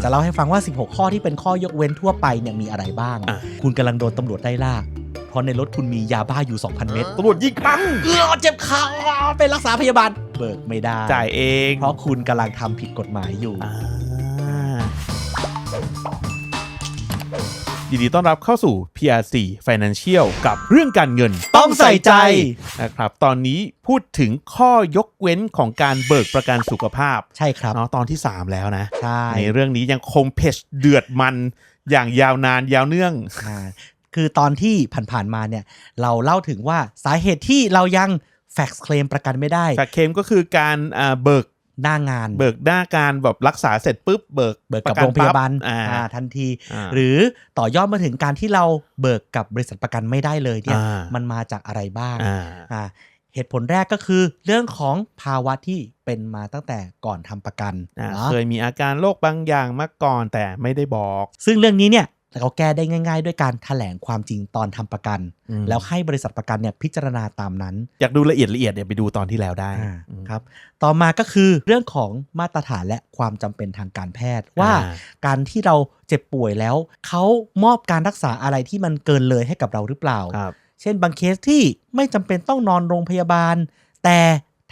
ยวจะเล่าให้ฟังว่า 16 ข้อที่เป็นข้อยกเว้นทั่วไปเนี่ยมีอะไรบ้างอะคุณกำลังโดนตำรวจไล่ล่าเพราะในรถคุณมียาบ้าอยู่ 2,000 เม็ดตำรวจยิงปังเออเจ็บขาไปรักษาพยาบาลเบิกไม่ได้ จ่ายเอง เพราะคุณกำลังทำผิดกฎหมายอยู่ ยินดีต้อนรับเข้าสู่ PRC Financial กับเรื่องการเงินต้องใส่ใจนะครับ ตอนนี้พูดถึงข้อยกเว้นของการเบิกประกันสุขภาพใช่ครับเนาะตอนที่ 3 แล้วนะใช่ในเรื่องนี้ยังคงเพจเดือดมันอย่างยาวนานยาวเนื่องอ่าคือตอนที่ผ่านๆมาเนี่ย เราเล่าถึงว่าสาเหตุที่เรายังแฟกซ์เคลมประกันไม่ได้แฟกเคมก็คือการอ่าเบิก หน้างาน เบิกหน้าการแบบรักษาเสร็จปุ๊บเบิกเบิกกับประนโรงพยาบาลปั๊อ่าอ่าทันทีอ่าหรือต่อยอดมาถึงการที่เราเบิกกับบริษัทประกันไม่ได้เลยเนี่ยอ่ามัมันมาจากอะไรบ้างอ่าอ่าเหตุผลแรกก็คือเรื่องของภาวะที่เป็นมาตั้งแต่ก่อนทำประกันอ่าเนาะเคยมีอาการโรคบางอย่างมาก่อนแต่ไม่ได้บอก ซึ่งเรื่องนี้เนี่ย เราแก้ได้ง่าย ๆ ด้วยการแถลงความจริงตอนทำประกันอืมแล้วให้บริษัทประกันเนี่ยพิจารณาตามนั้น อยากดูละเอียดละเอียดเนี่ยไปดูตอนที่แล้วได้อ่าอืมครับต่อมาก็คือเรื่องของมาตรฐานและความจำเป็นทางการแพทย์ว่าอ่าการที่เราเจ็บป่วยแล้วเขามอบการรักษาอะไรที่มันเกินเลยให้กับเราหรือเปล่าครับเช่นบางเคสที่ไม่จำเป็นต้องนอนโรงพยาบาล แต่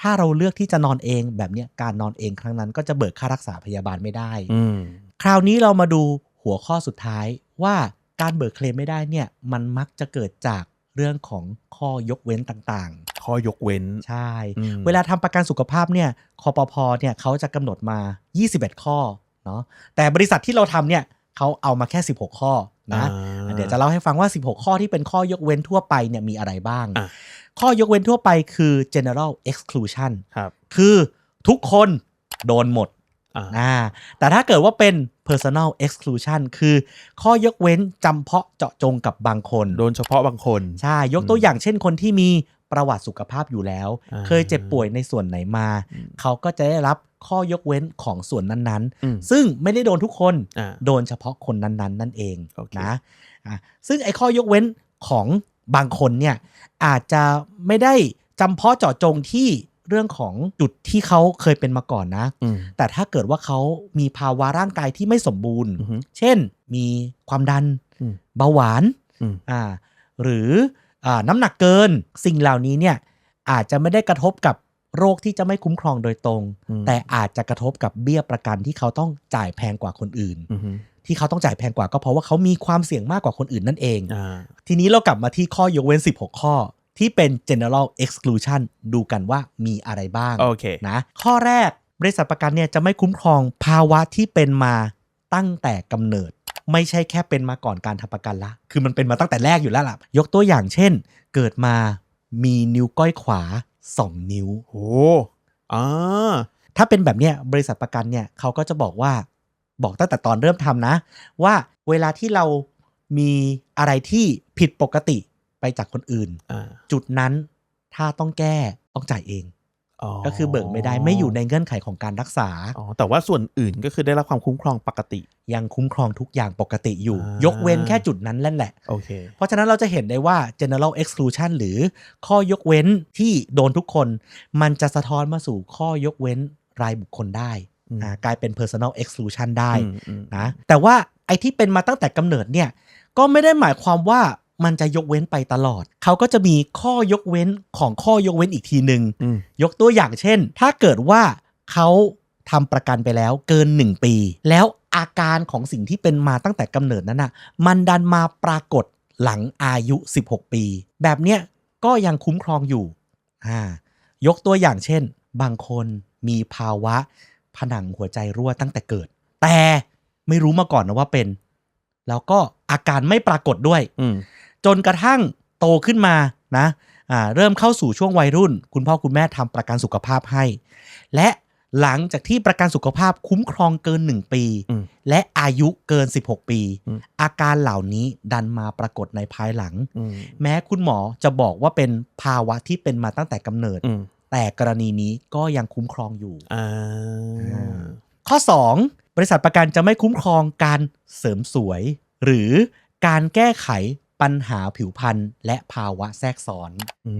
ถ้าเราเลือกที่จะนอนเองแบบเนี้ยการนอนเองครั้งนั้นก็จะเบิกค่ารักษาพยาบาลไม่ได้อืมคราวนี้เรามาดู หัวข้อสุดท้ายว่าการเบิกเคลมไม่ได้เนี่ยมันมักจะเกิดจากเรื่องของข้อยกเว้นต่างข้อยกเว้นๆใช่อืมเวลาทำประกันสุขภาพเนี่ยคอปพเนี่ยเขาจะกำหนดมา 21 ข้อเนาะแต่บริษัทที่เราทำเนี่ยเขาเอามาแค่ 16 ข้อนะอ่าเดี๋ยวจะเล่าให้ฟังว่า 16 ข้อที่เป็นข้อยกเว้นทั่วไปเนี่ยมีอะไรบ้างอะข้อยกเว้นทั่วไปคือ general exclusion ครับคือทุกคนโดนหมด อ่าอ่าแต่ถ้าเกิดว่าเป็น personal exclusion คือข้อยกเว้นจำเพาะเจาะจงกับบางคน โดนเฉพาะบางคน ใช่ ยกตัวอย่างเช่นคนที่มีประวัติสุขภาพอยู่แล้วอ่าเคยเจ็บป่วยในส่วนไหนมาอืมเขาก็จะได้รับข้อยกเว้นของส่วนนั้นอืมๆซึ่งไม่ได้โดนทุกคนอ่าโดนเฉพาะคนนั้นๆ นั่นเองโอเคนะอะซึ่งไอ้ข้อยกเว้นของบางคนเนี่ยอาจจะไม่ได้จำเพาะเจาะจงที่ เรื่องของจุดที่เขาเคยเป็นมาก่อนนะอืมแต่ถ้าเกิดว่าเขามีภาวะร่างกายที่ไม่สมบูรณ์อือฮึเช่น มีความดันอืมเบาหวานอืมอ่าหรืออ่าน้ำหนักเกิน สิ่งเหล่านี้เนี่ยอาจจะไม่ได้กระทบกับโรคที่จะไม่คุ้มครองโดยตรงอืมแต่อาจจะกระทบกับเบี้ยประกันที่เขาต้องจ่ายแพงกว่าคนอื่นอืมที่เขาต้องจ่ายแพงกว่าก็เพราะว่าเขามีความเสี่ยงมากกว่าคนอื่นนั่นเองอ่าทีนี้เรากลับมาที่ข้อยกเว้น 16 ข้อ ที่เป็น general exclusion ดูกันว่ามีอะไรบ้าง โอเค นะ ข้อแรกบริษัทประกันเนี่ยจะไม่คุ้มครองภาวะที่เป็นมาตั้งแต่กำเนิด ไม่ใช่แค่เป็นมาก่อนการทำประกันละ คือมันเป็นมาตั้งแต่แรกอยู่แล้วล่ะ ยกตัวอย่างเช่น เกิดมามีนิ้วก้อยขวา 2 นิ้ว โอ้อ่าถ้าเป็นแบบเนี้ยบริษัทประกันเนี่ยเขาก็จะบอกว่าบอกตั้งแต่ตอนเริ่มทำนะ ว่าเวลาที่เรามีอะไรที่ผิดปกติ ไปจากคนอื่นอ่าจุดนั้นถ้าต้องแก้ต้องจ่ายเองอ๋อก็คือเบิกไม่ได้ไม่อยู่ในเงื่อนไขของการรักษาอ๋อแต่ว่าส่วนอื่นก็คือได้รับความคุ้มครองปกติ ยังคุ้มครองทุกอย่างปกติอยู่อ่ายกเว้นแค่จุดนั้นแหละโอเคเพราะฉะนั้นเราจะเห็นได้ว่า general exclusion หรือข้อยกเว้นที่โดนทุกคน มันจะสะท้อนมาสู่ข้อยกเว้นรายบุคคลได้อืมอ่ากลายเป็น personal exclusion ได้อืมอืมนะแต่ว่าไอ้ที่เป็นมาตั้งแต่กำเนิดเนี่ยก็ไม่ได้หมายความว่า มันจะยกเว้นไปตลอด เขาก็จะมีข้อยกเว้นของข้อยกเว้นอีกทีหนึ่งอืมยกตัวอย่างเช่น ถ้าเกิดว่าเขาทำประกันไปแล้วเกิน 1 ปี แล้วอาการของสิ่งที่เป็นมาตั้งแต่กำเนิดนั้นน่ะมันดันมาปรากฏหลังอายุ 16 ปี แบบเนี้ยก็ยังคุ้มครองอยู่อ่ายกตัวอย่างเช่น บางคนมีภาวะ ผนังหัวใจรั่วตั้งแต่เกิด แต่ไม่รู้มาก่อนนะว่าเป็น แล้วก็อาการไม่ปรากฏด้วยอืม จนกระทั่งโตขึ้นมานะอ่าเริ่มเข้าสู่ช่วงวัยรุ่น คุณพ่อคุณแม่ทำประกันสุขภาพให้ และหลังจากที่ประกันสุขภาพคุ้มครองเกิน 1 ปีอืมและอายุเกิน 16 ปีอืมอาการเหล่านี้ดันมาปรากฏในภายหลังอืมแม้คุณหมอจะบอกว่าเป็นภาวะที่เป็นมาตั้งแต่กำเนิดอืมแต่กรณีนี้ก็ยังคุ้มครองอยู่อ่าข้อ 2 บริษัทประกันจะไม่คุ้มครองการเสริมสวย หรือการแก้ไข ปัญหาผิวพรรณและภาวะแทรกซ้อนอื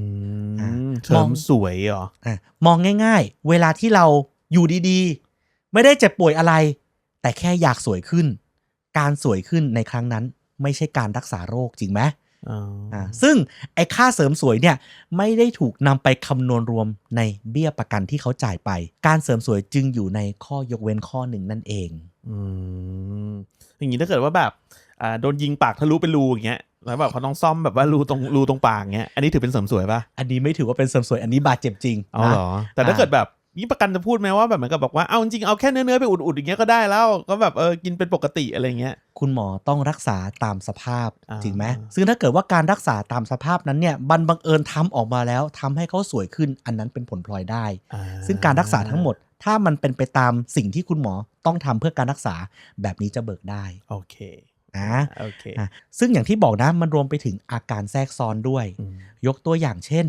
อะมเสริมองมสวยเหรออะมองง่าย ๆ เวลาที่เราอยู่ดีๆ ไม่ได้เจ็บป่วยอะไรแต่แต่แค่อยากสวยขึ้น การสวยขึ้นในครั้งนั้น ไม่ใช่การรักษาโรคจริงไหมอ๋อออ่าซึ่งไอ้ค่าเสริมสวยเนี่ยไม่ได้ถูกนำไปคำนวณรวมในเบี้ยประกันที่เขาจ่ายไป การเสริมสวยจึงอยู่ในข้อยกเว้นข้อหนึ่งนั่นเอง อืมอย่างนี้ถ้าเกิดว่าแบบอ่าโดนยิงปากทะลุเป็นรูอย่างเงี้ย แล้วแบบเขาต้องซ่อมแบบว่ารูตรงรูตรงปากเงี้ยอันนี้ถือเป็นเสริมสวยป่ะอันนี้ไม่ถือว่าเป็นเสริมสวยอันนี้บาดเจ็บจริงอ๋อนะเหรอแต่ถ้าอ่าเกิดแบบนี่ประกันจะพูดไหมว่าแบบเหมือนกับบอกว่าเอาจริงๆเอาแค่เนื้อเนื้อๆไปอุดๆอย่างเงี้ยก็ได้แล้ว ก็แบบเออกินเป็นปกติอะไรเงี้ย คุณหมอต้องรักษาตามสภาพอ่าจริงไหมซึ่งถ้าเกิดว่าการรักษาตามสภาพนั้นเนี่ยบันบังเอิญทำออกมาแล้วทำให้เขาสวยขึ้นอันนั้นเป็นผลพลอยได้อ่าซึ่งการรักษาทั้งหมด ถ้ามันเป็นไปตามสิ่งที่คุณหมอต้องทำเพื่อการรักษาแบบนี้จะเบิกได้โอเค นะโอเคอะซึ่งอย่างที่บอกนะมันรวมไปถึงอาการแทรกซ้อนด้วยอืมยกตัวอย่างเช่น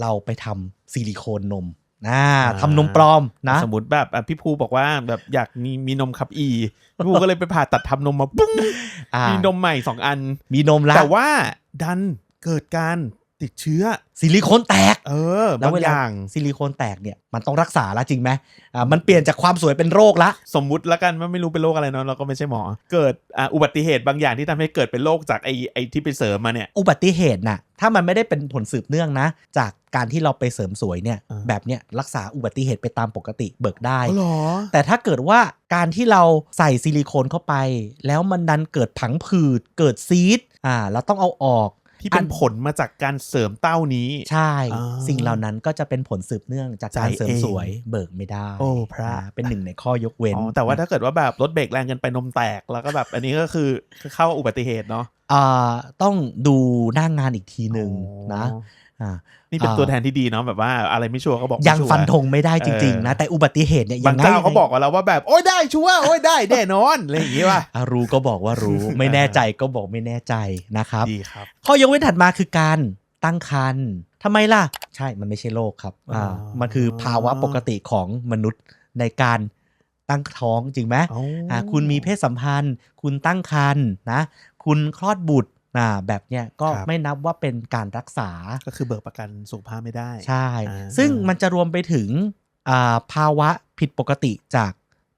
เราไปทำซิลิโคนนมนะอ่าทำนมปลอมนะ สมมติแบบอะพี่ภูบอกว่าแบบอยากมีมีนมคับอีพี่ภูก็เลยไปผ่าตัดทำนมมาปุ้งอ่ามีนมใหม่สองอัน มีนมละแต่ว่าดันเกิดการ ติดเชื้อซิลิโคนแตก เออแล้วบางเวอลาย่าง ซิลิโคนแตกเนี่ยมันต้องรักษาละจริงไหมอ่ามันเปลี่ยนจากความสวยเป็นโรคละ สมมุติแล้วกันว่าไม่รู้เป็นโรคอะไรเนาะเราก็ไม่ใช่หมอ เกิดอะอุบัติเหตุบางอย่างที่ทำให้เกิดเป็นโรคจากไอ้ไอ้ที่ไปเสริมมาเนี่ย อุบัติเหตุน่ะถ้ามันไม่ได้เป็นผลสืบเนื่องนะ จากการที่เราไปเสริมสวยเนี่ยอ่า แบบเนี้ยรักษาอุบัติเหตุไปตามปกติเบิกได้ อ๋อเหรอ แต่ถ้าเกิดว่าการที่เราใส่ซิลิโคนเข้าไป แล้วมันดันเกิดผังผืดเกิดซีดอ่าเราต้องเอาออก ที่เป็นอันผลมาจากการเสริมเต้านี้ ใช่อ่าสิ่งเหล่านั้นก็จะเป็นผลสืบเนื่องจากการใจเสริมเองสวยเบิกไม่ได้ โอ้พระอ่าเป็นหนึ่งในข้อยกเว้นอ๋อแต่ว่าถ้าเกิดว่าแบบรถเบรกแรงเกินไปนมแตกแล้วก็แบบอันนี้ก็คือคือเข้าอุบัติเหตุเนาะอ่าต้องดูหน้างงานอีกทีหนึ่งอ๋อนะอ่า นี่เป็นอ่าตัวแทนที่ดีเนาะแบบว่าอะไรไม่ชัวร์ก็บอกไม่ยังชัวร์ฟันธงไม่ได้จริงเออๆนะแต่อุบัติเหตุเนี่ยบางไงเจ้าเขาบอกกับเราว่าแบบโอ้ยได้ชัวร์โอ้ยได้แน่นอนอะไรอย่างงี้ป่ะอะรู้ก็บอกว่ารู้ไม่แน่ใจก็บอกไม่แน่ใจนะครับดีครับข้อยกเว้นถัดมาคือการตั้งครรภ์ทำไมล่ะ ใช่มันไม่ใช่โรคครับอ่าอ๋อมันคือภาวะปกติของมนุษย์ในการตั้งท้องจริงไหมอ่าคุณมีเพศสัมพันธ์ คุณตั้งครรภ์นะ คุณคลอดบุตร อ่าแบบเนี้ยก็ครับไม่นับว่าเป็นการรักษาก็คือเบิกประกันสุขภาพไม่ได้ ใช่อ่าซึ่งมันจะรวมไปถึงอ่าภาวะผิดปกติจาก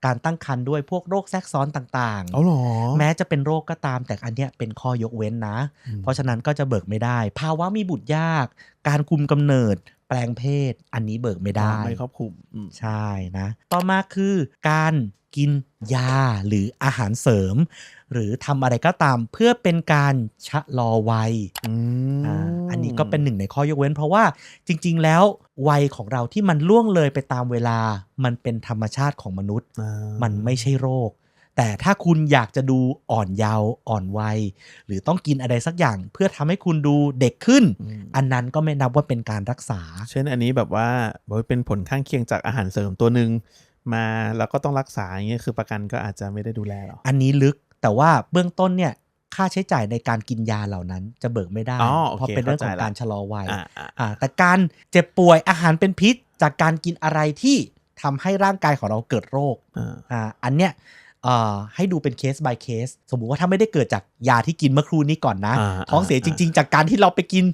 การตั้งครรภ์ด้วยพวกโรคแทรกซ้อนต่างเอาเหรอๆแม้จะเป็นโรคก็ตามแต่อันเนี้ยเป็นข้อยกเว้นนะอืมเพราะฉะนั้นก็จะเบิกไม่ได้ ภาวะมีบุตรยาก การคุมกำเนิด แปลงเพศ อันนี้เบิกไม่ได้ไม่ครอบคลุมอืมใช่นะ ต่อมาคือการกินยาหรืออาหารเสริม หรือทำอะไรก็ตามเพื่อเป็นการชะลอวัยอืมอ่าอันนี้ก็เป็นหนึ่งในข้อยกเว้น เพราะว่าจริง ๆ แล้ววัยของเราที่มันล่วงเลยไปตามเวลา มันเป็นธรรมชาติของมนุษย์อ่ามันไม่ใช่โรค แต่ถ้าคุณอยากจะดูอ่อนเยาว์อ่อนวัย หรือต้องกินอะไรสักอย่าง เพื่อทำให้คุณดูเด็กขึ้นอืมอันนั้นก็ไม่นับว่าเป็นการรักษา เช่นอันนี้แบบว่าบอกว่าเป็นผลข้างเคียงจากอาหารเสริมตัวหนึ่งมาแล้วก็ต้องรักษาอย่างเงี้ยคือประกันก็อาจจะไม่ได้ดูแลหรออันนี้ลึกแต่ว่าเบื้องต้นเนี่ยค่าใช้จ่ายในการกินยาเหล่านั้นจะเบิกไม่ได้อ๋อโอเคเพราะเป็นเรื่องของเข้าใจละการชะลอวัยอ่าอ่าอ่าแต่การเจ็บป่วยอาหารเป็นพิษ จากการกินอะไรที่ทำให้ร่างกายของเราเกิดโรคอ่าอ่าอันเนี้ยเอ่อ ให้ดูเป็นเคส by เคส สมมุติว่าถ้าไม่ได้เกิดจากยาที่กินเมื่อครู่นี้ก่อนนะอ่าท้องเสียจริง ๆ จากการที่เราไปกิน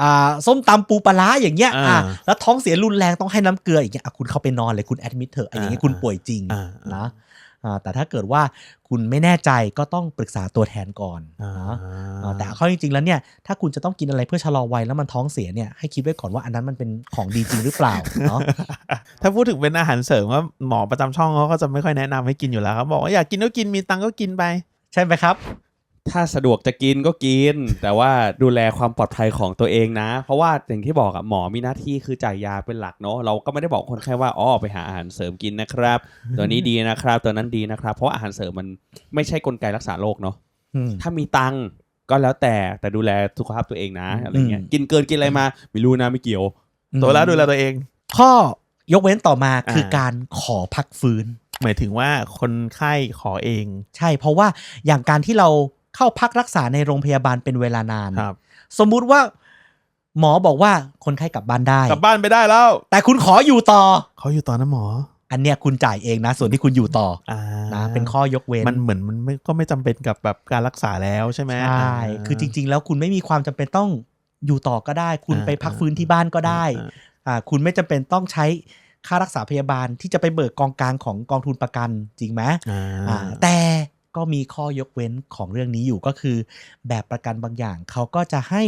อ่าส้มตำปูปลาร้าอย่างเงี้ยอ่าอ่าแล้วท้องเสียรุนแรงต้องให้น้ำเกลืออย่างเงี้ยอะคุณเข้าไปนอนเลยคุณแอดมิดเถอะอะอย่างเงี้ยอ่าคุณป่วยจริงอ่านะอ่า แต่ถ้าเกิดว่าคุณไม่แน่ใจก็ต้องปรึกษาตัวแทนก่อนอ่านะอ่าแต่ข้อจริงๆแล้วเนี่ยถ้าคุณจะต้องกินอะไรเพื่อชะลอวัยแล้วมันท้องเสียเนี่ยให้คิดไว้ก่อนว่าอันนั้นมันเป็นของดีจริงหรือเปล่าเนาะถ้าพูดถึงเป็นอาหารเสริมว่าหมอประจำช่องเขาก็จะไม่ค่อยแนะนำให้กินอยู่แล้วครับบอกว่าอยากกินก็กินมีตังค์ก็กินไป ใช่ไหมครับ ถ้าสะดวกจะกินก็กิน แต่ว่าดูแลความปลอดภัยของตัวเองนะ เพราะว่าอย่างที่บอกอะหมอมีหน้าที่คือจ่ายยาเป็นหลักเนาะเราก็ไม่ได้บอกคนไข้ว่าอ๋อไปหาอาหารเสริมกินนะครับ ตัวนี้ดีนะครับ ตัวนั้นดีนะครับ เพราะว่าอาหารเสริมมันไม่ใช่กลไกรักษาโรคเนาะอืมถ้ามีตังค์ก็แล้วแต่แต่ดูแลสุขภาพตัวเองนะอะไรเงี้ยอืมกินเกินกินอะไรมาไม่รู้นะไม่เกี่ยว ตัวแล้วดูแลตัวเอง ข้อยกเว้นต่อมาคืออ่าการขอพักฟื้น หมายถึงว่าคนไข้ขอเอง ใช่ เพราะว่าอย่างการที่เรา เข้าพักรักษาในโรงพยาบาลเป็นเวลานาน ครับ สมมุติว่า หมอบอกว่าคนไข้กลับบ้านได้ กลับบ้านไปได้แล้วแต่คุณขออยู่ต่อ เขาอยู่ตอนนะหมออันเนี้ยคุณจ่ายเองนะ ส่วนที่คุณอยู่ต่ออ่านะเป็นข้อยกเว้นมันเหมือนมันไม่ก็ไม่จำเป็นกับแบบการรักษาแล้วใช่ไหมใช่า คือจริง ๆ แล้วคุณไม่มีความจำเป็นต้องอยู่ต่อก็ได้ คุณอ่า ไปพักฟื้นที่บ้านก็ได้อ่าอ่าคุณไม่จำเป็นต้องใช้ค่ารักษาพยาบาลที่จะไปเบิกกองกลางของกองทุนประกันจริงไหมอ่าอ่าแต่ ก็มีข้อยกเว้นของเรื่องนี้อยู่ก็คือ แบบประกันบางอย่างเขาก็จะให้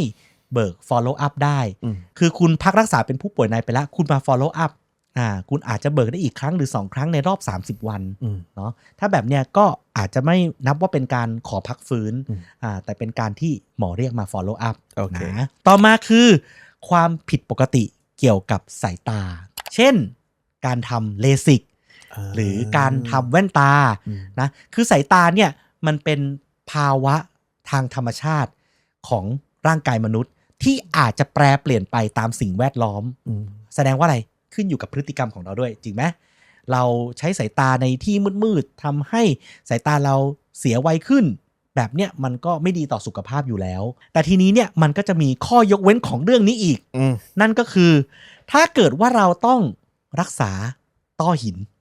เบิก follow up ได้อืมคือคุณพักรักษาเป็นผู้ป่วยในไปแล้ว คุณมา follow up อ่าคุณอาจจะเบิกได้อีกครั้งหรือ 2 ครั้งในรอบ 30 วันอืมเนาะถ้าแบบเนี้ยก็อาจจะไม่นับว่าเป็นการขอพักฟื้นอืมอ่าแต่เป็นการที่หมอเรียกมา follow up โอเคนะต่อมาคือความผิดปกติเกี่ยวกับสายตา เช่น การทำเลสิก หรือการทำแว่นตาอืมนะคือสายตาเนี่ยมันเป็นภาวะทางธรรมชาติของร่างกายมนุษย์ ที่อาจจะแปรเปลี่ยนไปตามสิ่งแวดล้อมอืมแสดงว่าอะไรขึ้นอยู่กับพฤติกรรมของเราด้วย จริงไหมเราใช้สายตาในที่มืดๆทำให้สายตาเราเสียไวขึ้น แบบเนี้ยมันก็ไม่ดีต่อสุขภาพอยู่แล้ว แต่ทีนี้เนี่ยมันก็จะมีข้อยกเว้นของเรื่องนี้อีกอืมนั่นก็คือ ถ้าเกิดว่าเราต้องรักษาต้อหินอ่าอืม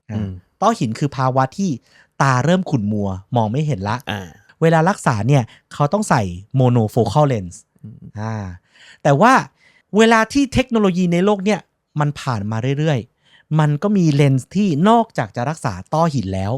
ต้อหินคือภาวะที่ตาเริ่มขุ่นมัว มองไม่เห็นละอ่าเวลารักษาเนี่ยเขาต้องใส่โมโนโฟคัลเลนส์อืมอ่าแต่ว่าเวลาที่เทคโนโลยีในโลกเนี่ยมันผ่านมาเรื่อยๆ มันก็มีเลนส์ที่นอกจากจะรักษาต้อหินแล้ว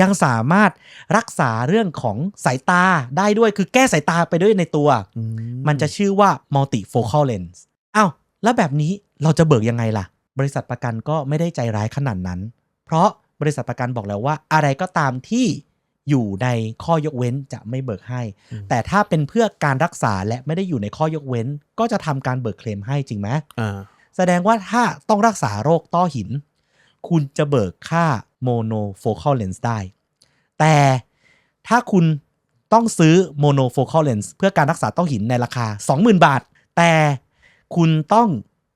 ยังสามารถรักษาเรื่องของสายตาได้ด้วยคือแก้สายตาไปด้วยในตัวอืมันจะชื่อว่า multifocal lens อ้าวแล้วแบบนี้เราจะเบิกยังไงล่ะ บริษัทประกันก็ไม่ได้ใจร้ายขนาดนั้น เพราะบริษัทประกันบอกแล้วว่า อะไรก็ตามที่อยู่ในข้อยกเว้นจะไม่เบิกให้ แต่ถ้าเป็นเพื่อการรักษาและไม่ได้อยู่ในข้อยกเว้น ก็จะทำการเบิกเคลมให้จริงไหมอ่าแสดงว่าถ้าต้องรักษาโรคต้อหิน คุณจะเบิกค่า monofocal lens ได้ แต่ถ้าคุณต้องซื้อ monofocal lens เพื่อการรักษาต้อหินในราคา 20,000 บาท แต่คุณต้อง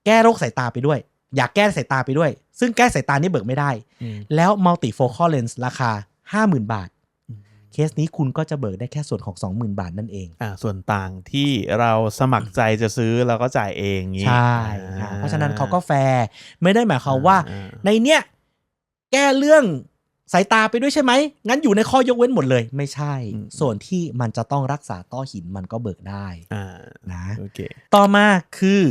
แก้โรคสายตาไปด้วย อยากแก้สายตาไปด้วย ซึ่งแก้สายตานี่เบิกไม่ได้อืมแล้ว multifocal lens ราคา 50,000 บาทอืมเคสนี้คุณก็จะเบิกได้แค่ส่วนของ 20,000 บาทนั่นเองอ่าส่วนต่างที่เราสมัครใจจะซื้อเราก็จ่ายเองงี้ใช่อ่อ่าเพราะฉะนั้นเขาก็แฟร์ไม่ได้หมายความว่าอ่ในเนี้ยแก้เรื่องสายตาไปด้วยใช่ไหม งั้นอยู่ในข้อยกเว้นหมดเลย ไม่ใช่ ส่วนที่มันจะต้องรักษาต้อหินมันก็เบิกได้อ่านะโอเคต่อมาคือ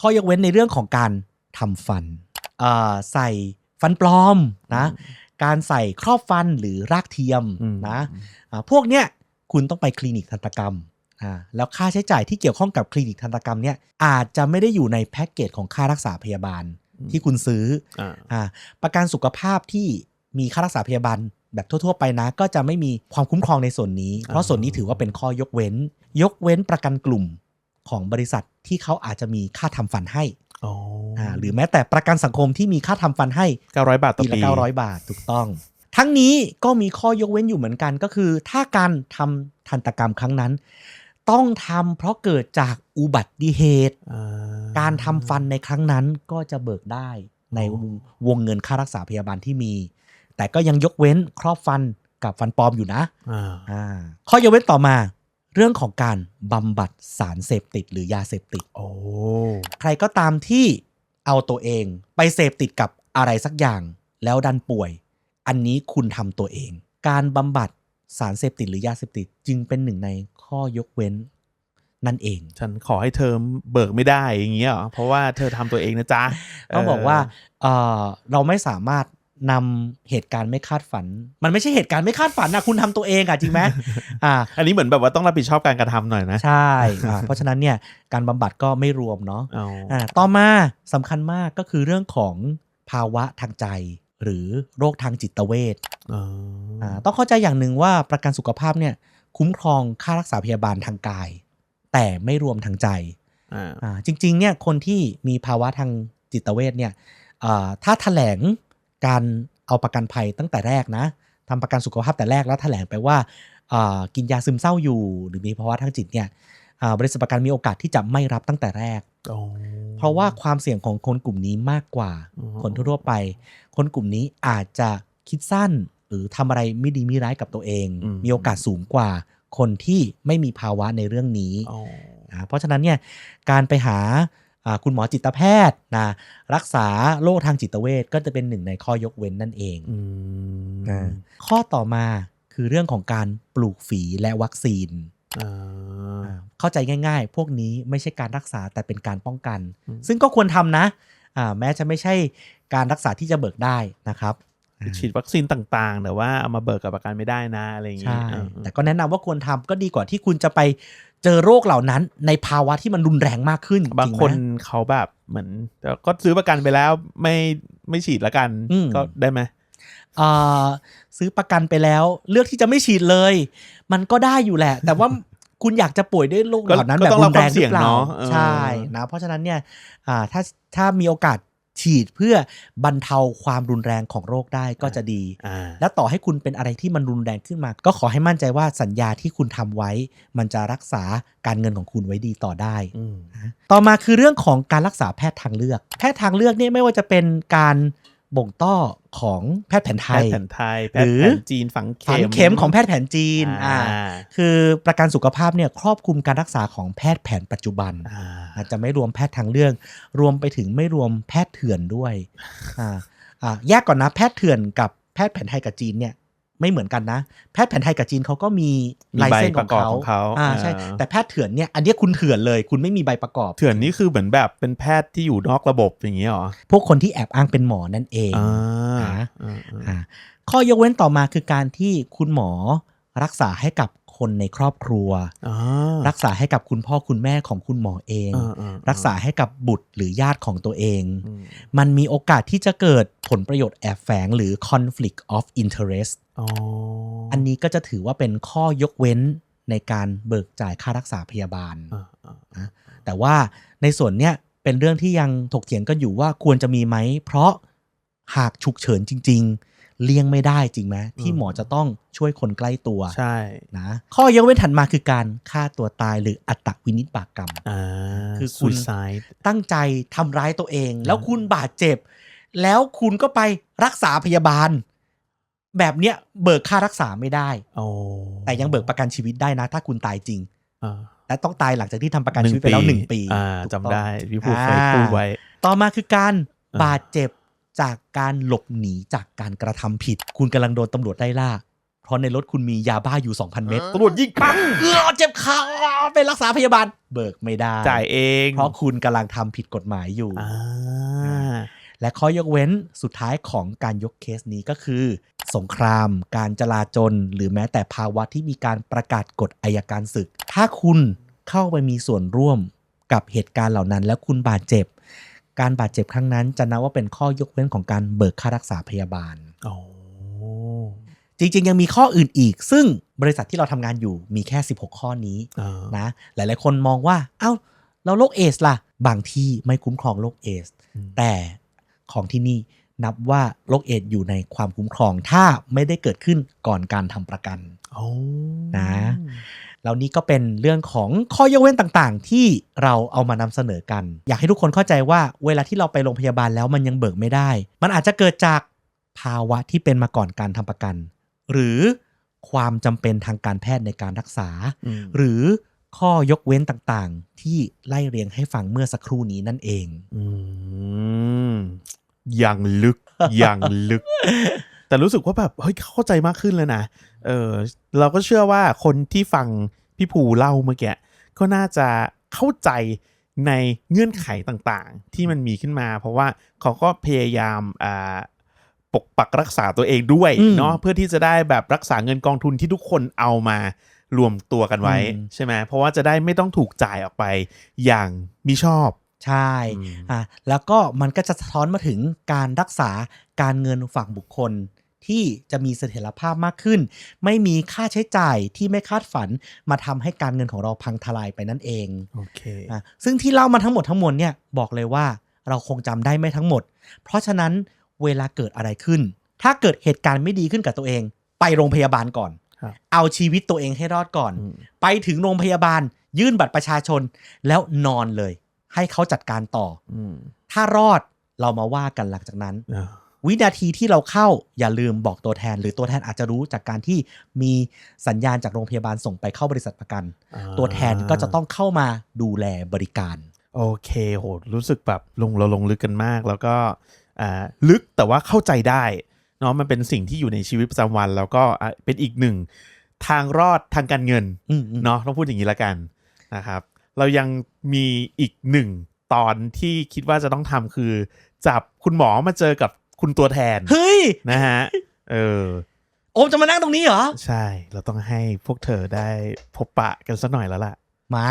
ข้อยกเว้นในเรื่องของการ ทำฟันอ่าใส่ฟันปลอมนะ การใส่ครอบฟันหรือรากเทียมอืมนะอ่าพวกเนี้ยคุณต้องไปคลินิกทันตกรรมอ่าแล้วค่าใช้จ่ายที่เกี่ยวข้องกับคลินิกทันตกรรมเนี่ยอาจจะไม่ได้อยู่ในแพ็กเกจของค่ารักษาพยาบาลที่คุณซื้ออ่าอ่าประกันสุขภาพที่มีค่ารักษาพยาบาลแบบทั่ว ๆ ไปนะ ก็จะไม่มีความคุ้มครองในส่วนนี้ เพราะส่วนนี้ถือว่าเป็นข้อยกเว้น ยกเว้นประกันกลุ่มของบริษัทที่เขาอาจจะมีค่าทำฟันให้อ๋ออ่า หรือแม้แต่ประกันสังคมที่มีค่าทำฟันให้เก้าร้อยบาทต่อปีละปี900 บาทถูกต้อง ทั้งนี้ก็มีข้อยกเว้นอยู่เหมือนกันก็คือ ถ้าการทำทันตกรรมครั้งนั้น ต้องทำเพราะเกิดจากอุบัติเหตุอ่การทำฟันในครั้งนั้นก็จะเบิกได้ในวงวงเงินค่ารักษาพยาบาลที่มี แต่ก็ยังยกเว้นครอบฟันกับฟันปลอมอยู่นะอ่าอ่าข้อยกเว้นต่อมา เรื่องของการบำบัดสารเสพติดหรือยาเสพติด โอ้ใครก็ตามที่เอาตัวเองไปเสพติดกับอะไรสักอย่างแล้วดันป่วย อันนี้คุณทำตัวเอง การบำบัดสารเสพติดหรือยาเสพติดจึงเป็นหนึ่งในข้อยกเว้นนั่นเอง ฉันขอให้เธอเบิกไม่ได้อย่างเงี้ยเหรอเพราะว่าเธอทำตัวเองนะจ๊ะต้องบอกว่าเออเราไม่สามารถ นำเหตุการณ์ไม่คาดฝัน มันไม่ใช่เหตุการณ์ไม่คาดฝันนะคุณทำตัวเองอะจริงไหมอ่า อันนี้เหมือนแบบว่าต้องรับผิดชอบการกระทำหน่อยนะ ใช่อ่าเพราะฉะนั้นเนี่ยการบำบัดก็ไม่รวมเนาะเอาอ่าต่อมาสำคัญมากก็คือเรื่องของภาวะทางใจ หรือโรคทางจิตเวชอ๋ออ่าต้องเข้าใจอย่างหนึ่งว่าประกันสุขภาพเนี่ย คุ้มครองค่ารักษาพยาบาลทางกาย แต่ไม่รวมทางใจอ่าอ่าจริงๆเนี่ยคนที่มีภาวะทางจิตเวชเนี่ยอ่าถ้าแถลง การเอาประกันภัยตั้งแต่แรกนะทำประกันสุขภาพแต่แรกแล้วแถลงไปว่าอ่ากินยาซึมเศร้าอยู่ หรือมีภาวะทางจิตเนี่ยอ่าบริษัทประกันมีโอกาสที่จะไม่รับตั้งแต่แรกอ๋อเพราะว่าความเสี่ยงของคนกลุ่มนี้มากกว่าอืมคนทั่วๆไป คนกลุ่มนี้อาจจะคิดสั้นหรือทำอะไรไม่ดีไม่ร้ายกับตัวเอง มีโอกาสสูงกว่า คนที่ไม่มีภาวะในเรื่องนี้อ๋อนะเพราะฉะนั้นเนี่ยการไปหาอ่า คุณหมอจิตแพทย์นะรักษาโรคทางจิตเวชก็จะเป็นหนึ่งในข้อยกเว้นนั่นเองอืมอ่าข้อต่อมาคือเรื่องของการปลูกฝีและวัคซีนอ่าอ่าเข้าใจง่าย ๆ พวกนี้ไม่ใช่การรักษาแต่เป็นการป้องกันอืมซึ่งก็ควรทำนะอ่าแม้จะไม่ใช่การรักษาที่จะเบิกได้นะครับ ฉีดวัคซีนต่างๆ แต่ว่าเอามาเบิกกับประกันไม่ได้นะอะไรอย่างใช่เงี้ยเออแต่ก็แนะนำว่าควรทำก็ดีกว่าที่คุณจะไปเจอโรคเหล่านั้น ในภาวะที่มันรุนแรงมากขึ้น บางจริไหมคนเขาแบบเหมือนแต่ก็ซื้อประกันไปแล้วไม่ไม่ฉีดละกันอืมก็ได้ไหมอ่าซื้อประกันไปแล้ว เลือกที่จะไม่ฉีดเลย มันก็ได้อยู่แหละ แต่ว่าคุณอยากจะป่วยด้วยโรคเหล่านั้นก็แบบต้องรุรับนแรงความหเสี่รืยงอเปล่าเนาะเออใช่นะเพราะฉะนั้นเนี่ยอ่าถ้าถ้ามีโอกาส ฉีดเพื่อบรรเทาความรุนแรงของโรคได้ก็จะดีอ่าและต่อให้คุณเป็นอะไรที่มันรุนแรงขึ้นมา ก็ขอให้มั่นใจว่าสัญญาที่คุณทำไว้ มันจะรักษาการเงินของคุณไว้ดีต่อได้อืมต่อมาคือเรื่องของการรักษาแพทย์ทางเลือก แพทย์ทางเลือกเนี่ยไม่ว่าจะเป็นการ บ่งต้อของแพทย์แผนไทแพทยย์แผนไทยแพหทรืย์อแผนจีนฝังเข็ฝัมงเข็มของแพทย์แผนจีนอ่าอ่าคือประกันสุขภาพเนี่ยครอบคลุมการรักษาของแพทย์แผนปัจจุบันอ่าอาจจะไม่รวมแพทย์ทางเลือกรวมไปถึงไม่รวมแพทย์เถื่อนด้วยอ่าอ่าแยกก่อนนะแพทย์เถื่อนกับแพทย์แผนไทยกับจีนเนี่ย ไม่เหมือนกันนะ แพทย์แผนไทยกับจีนเขาก็มีมีลายใบเส้นปขอระงกอบเขาของเขาอ่าใช่แต่แพทย์เถื่อนเนี่ยอันเนี้ยคุณเถื่อนเลย คุณไม่มีใบประกอบ เถื่อนนี่คือเหมือนแบบเป็นแพทย์ที่อยู่นอกระบบอย่างเงี้ยเหรอพวกคนที่แอบอ้างเป็นหมอนั่นเองอ่าอ่าอ่าอ่าอ่าข้อยกเว้นต่อมาคือการที่คุณหมอรักษาให้กับ คนในครอบครัวอ่ารักษาให้กับคุณพ่อคุณแม่ของคุณหมอเองอ่าอ่ารักษาให้กับบุตรหรือญาติของตัวเองอืมมันมีโอกาสที่จะเกิดผลประโยชน์แอบแฝงหรือ conflict of interest อ๋ออันนี้ก็จะถือว่าเป็นข้อยกเว้นในการเบิกจ่ายค่ารักษาพยาบาลอ่าอ่าแต่ว่าในส่วนเนี้ยเป็นเรื่องที่ยังถกเถียงกันอยู่ว่าควรจะมีไหม เพราะหากฉุกเฉินจริง ๆ เลี่ยงไม่ได้จริงไหมที่หมอจะต้องช่วยคนใกล้ตัวใช่นะข้อยกเว้นถัดมาคือการฆ่าตัวตายหรืออัตวินิจบากกรรมอ่าคือคุณ suicide ตั้งใจทำร้ายตัวเอง แล้วคุณบาดเจ็บ แล้วคุณก็ไปรักษาพยาบาล แบบเนี้ยเบิกค่ารักษาไม่ได้โอ้แต่ยังเบิกประกันชีวิตได้นะ ถ้าคุณตายจริงอ่าและต้องตายหลังจากที่ทำประกันชีวิตไปแล้วหนึ่งปีอ่าถูกจำต้องได้พี่พูดเคยอ่าพูดไว้ ต่อมาคือการอ่าบาดเจ็บ จากการหลบหนีจากการกระทำผิด คุณกำลังโดนตำรวจไล่ล่า เพราะในรถคุณมียาบ้าอยู่ 2,000 เม็ดตำรวจยิงปังเออเจ็บขาไปรักษาพยาบาล เบิกไม่ได้ จ่ายเอง เพราะคุณกำลังทำผิดกฎหมายอยู่อ่าและข้อยกเว้นสุดท้ายของการยกเคสนี้ก็คือ สงคราม การจลาจล หรือแม้แต่ภาวะที่มีการประกาศกฎอายการศึก ถ้าคุณเข้าไปมีส่วนร่วมกับเหตุการณ์เหล่านั้น แล้วคุณบาดเจ็บ การบาดเจ็บครั้งนั้นจะนับว่าเป็นข้อยกเว้นของการเบิกค่ารักษาพยาบาลโอ้จริงๆ ยังมีข้ออื่นอีก ซึ่งบริษัทที่เราทำงานอยู่มีแค่ 16 ข้อนี้อ่านะหลายๆ คนมองว่า เอ้าเราโรคเอสล่ะ บางที่ไม่คุ้มครองโรคเอสอืมแต่ของที่นี่นับว่าโรคเอดส์อยู่ในความคุ้มครองถ้าไม่ได้เกิดขึ้นก่อนการทำประกันโอ้นะ แล้วนี่ก็เป็นเรื่องของข้อยกเว้นต่างๆ ที่เราเอามานำเสนอกัน อยากให้ทุกคนเข้าใจว่าเวลาที่เราไปโรงพยาบาลแล้วมันยังเบิกไม่ได้ มันอาจจะเกิดจากภาวะที่เป็นมาก่อนการทำประกัน หรือความจำเป็นทางการแพทย์ในการรักษาอืมหรือข้อยกเว้นต่างๆ ที่ไล่เรียงให้ฟังเมื่อสักครู่นี้นั่นเอง อืมอย่างลึก อย่างลึก แต่รู้สึกว่าแบบเฮ้ยเข้าใจมากขึ้นเลยนะเออเราก็เชื่อว่าคนที่ฟังพี่ภูเล่าเมื่อกี้ก็น่าจะเข้าใจในเงื่อนไขต่างๆ ที่มันมีขึ้นมา เพราะว่าเขาก็พยายามอ่าปกปักรักษาตัวเองด้วยอืมเนาะเพื่อที่จะได้แบบรักษาเงินกองทุนที่ทุกคนเอามารวมตัวกันไว้อืมใช่ไหมเพราะว่าจะได้ไม่ต้องถูกจ่ายออกไปอย่างมิชอบใช่อืมอะแล้วก็มันก็จะสะท้อนมาถึงการรักษาการเงินฝั่งบุคคล ที่จะมีเสถียรภาพมากขึ้น ไม่มีค่าใช้จ่ายที่ไม่คาดฝันมาทำให้การเงินของเราพังทลายไปนั่นเองโอเคอะซึ่งที่เล่ามาทั้งหมดทั้งมวลเนี่ยบอกเลยว่าเราคงจำได้ไม่ทั้งหมด เพราะฉะนั้นเวลาเกิดอะไรขึ้น ถ้าเกิดเหตุการณ์ไม่ดีขึ้นกับตัวเอง ไปโรงพยาบาลก่อนครับเอาชีวิตตัวเองให้รอดก่อนอืมไปถึงโรงพยาบาล ยื่นบัตรประชาชนแล้วนอนเลย ให้เขาจัดการต่ออืมถ้ารอดเรามาว่ากันหลังจากนั้นอ่า วินาทีที่เราเข้าอย่าลืมบอกตัวแทน หรือตัวแทนอาจจะรู้จากการที่มีสัญญาณจากโรงพยาบาลส่งไปเข้าบริษัทประกัน ตัวแทนก็จะต้องเข้ามาดูแลบริการ โอเคโหรู้สึกแบบลงเราลงลึกกันมาก แล้วก็อ่าลึกแต่ว่าเข้าใจได้เนาะมันเป็นสิ่งที่อยู่ในชีวิตประจำวัน แล้วก็อะเป็นอีกหนึ่งทางรอดทางการเงินอืมอืมเนาะต้องพูดอย่างนี้ละกันนะครับ เรายังมีอีกหนึ่งตอนที่คิดว่าจะต้องทำคือ จับคุณหมอมาเจอกับ คุณตัวแทนเฮ้ยนะฮะเออโอมจะมานั่งตรงนี้เหรอ ใช่ เราต้องให้พวกเธอได้พบปะกันสักหน่อยแล้วล่ะ มา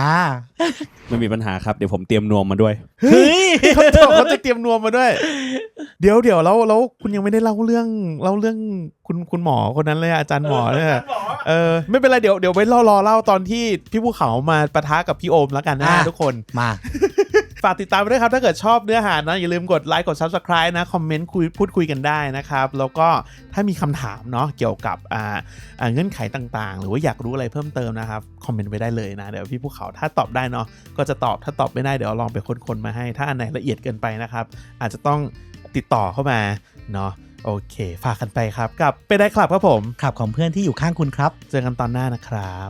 ไม่มีปัญหาครับ เดี๋ยวผมเตรียมนวมมาด้วย เฮ้ยเขาบอกเขาจะเตรียมนวมมาด้วย เดี๋ยวเดี๋ยวแล้วแล้วคุณยังไม่ได้เล่าเรื่องเล่าเรื่องคุณคุณหมอคนนั้นเลยอะอาจารย์หมอเนี่ยเออไม่เป็นไรเดี๋ยวเดี๋ยวไว้รอรอเล่าตอนที่พี่ภูเขามาปะทะกับพี่โอมแล้วกันนะอะทุกคนมา ฝากติดตามไปด้วยครับ ถ้าเกิดชอบเนื้อหานะอย่าลืมกดไลค์กด Subscribe นะ คอมเมนต์คุยพูดคุยกันได้นะครับ แล้วก็ถ้ามีคำถามเนาะเกี่ยวกับอ่าอ่าเงื่อนไขต่างๆ หรือว่าอยากรู้อะไรเพิ่มเติมนะครับ คอมเมนต์ไปได้เลยนะ เดี๋ยวพี่ภูเขาถ้าตอบได้เนาะก็จะตอบถ้าตอบไม่ได้เดี๋ยวลองไปค้นๆมาให้ ถ้าอันไหนละเอียดเกินไปนะครับอาจจะต้องติดต่อเข้ามาเนาะโอเค ฝากกันไปครับกับไปได้ครับครับผมขับของเพื่อนที่อยู่ข้างคุณครับ เจอกันตอนหน้านะครับ